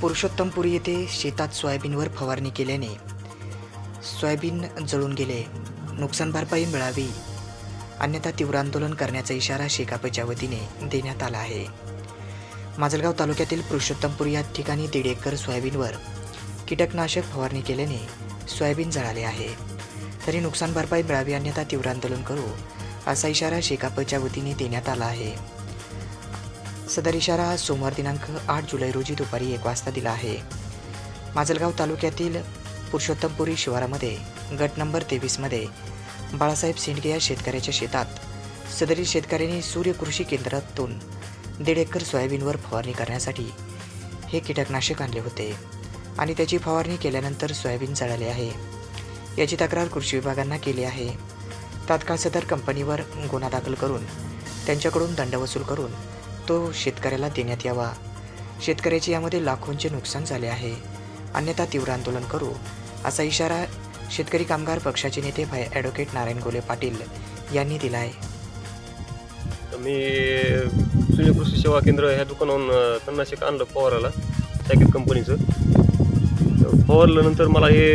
पुरुषोत्तमपुरी येथे शेतात सोयाबीनवर फवारणी केल्याने सोयाबीन जळून गेले. नुकसान भरपाई मिळावी. अन्यथा तीव्र आंदोलन करण्याचा इशारा शेकापच्या वतीने देण्यात आला आहे. माजलगाव तालुक्यातील पुरुषोत्तमपुरी या ठिकाणी दीड एकर सोयाबीनवर कीटकनाशक फवारणी केल्याने सोयाबीन जळाले आहे. तरी नुकसान भरपाई मिळावी अन्यथा तीव्र आंदोलन करू असा इशारा शेकापच्या वतीने देण्यात आला आहे. सदर इशारा सोमवार दिनांक आठ जुलै रोजी दुपारी एक वाजता दिला आहे. माजलगाव तालुक्यातील पुरुषोत्तमपुरी शिवारामध्ये गट नंबर तेवीसमध्ये बाळासाहेब शेंडगे या शेतकऱ्याच्या शेतात सदरील शेतकऱ्यांनी सूर्य कृषी केंद्रातून दीड एकर सोयाबीनवर फवारणी करण्यासाठी हे कीटकनाशक आणले होते आणि त्याची फवारणी केल्यानंतर सोयाबीन जळाले आहे. याची तक्रार कृषी विभागांना केली आहे. तात्काळ सदर कंपनीवर गुन्हा दाखल करून त्यांच्याकडून दंड वसूल करून तो शेतकऱ्याला देण्यात यावा. शेतकऱ्याचे यामध्ये लाखोंचे नुकसान झाले आहे. अन्यथा तीव्र आंदोलन करू असा इशारा शेतकरी कामगार पक्षाचे नेते भाई ॲडव्होकेट नारायण गोले पाटील यांनी दिला आहे मी सूर्य कृषी सेवा केंद्र ह्या दुकानावरून अ, तणनाशक आणलं फवाराला सॅकेट कंपनीचं पवारल्यानंतर फवारल्यानंतर मला हे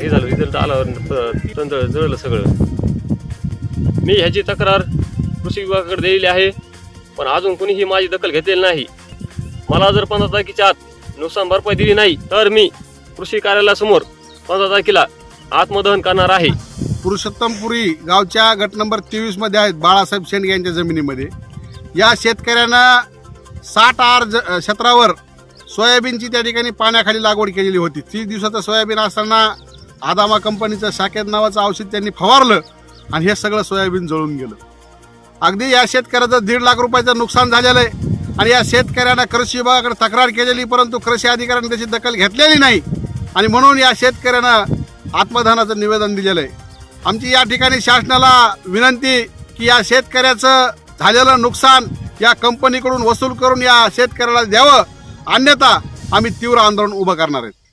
हे झालं रिझल्ट आला प- जळलं सगळं. मी ह्याची तक्रार कृषी विभागाकडे दिलेली आहे. पण अजून कुणीही माझी दखल घेतलेली नाही. मला जर पंधरा तारखेच्या आत नुकसान भरपाई दिली नाही तर मी कृषी कार्यालयासमोर पंधरा तारखेला आत्मदहन करणार आहे. पुरुषोत्तमपुरी गावच्या गट नंबर तेवीसमध्ये आहेत बाळासाहेब शेंडगे यांच्या जमिनीमध्ये. या शेतकऱ्यांना साठ आर ज क्षेत्रावर सोयाबीनची त्या ठिकाणी पाण्याखाली लागवड केलेली होती. तीस दिवसाचं सोयाबीन असताना आदामा कंपनीचं शाकेत नावाचं औषध त्यांनी फवारलं आणि हे सगळं सोयाबीन जळून गेलं. अगदी या शेतकऱ्याचं दीड लाख रुपयाचं नुकसान झालेलं आहे. आणि या शेतकऱ्यांना कृषी विभागाकडे तक्रार केलेली परंतु कृषी अधिकाऱ्यांनी त्याची दखल घेतलेली नाही. आणि म्हणून या शेतकऱ्यांना आत्मदानाचं निवेदन दिलेलं आहे. आमची या ठिकाणी शासनाला विनंती की या शेतकऱ्याचं झालेलं नुकसान या कंपनीकडून वसूल करून या शेतकऱ्याला द्यावं. अन्यथा आम्ही तीव्र आंदोलन उभं करणार आहेत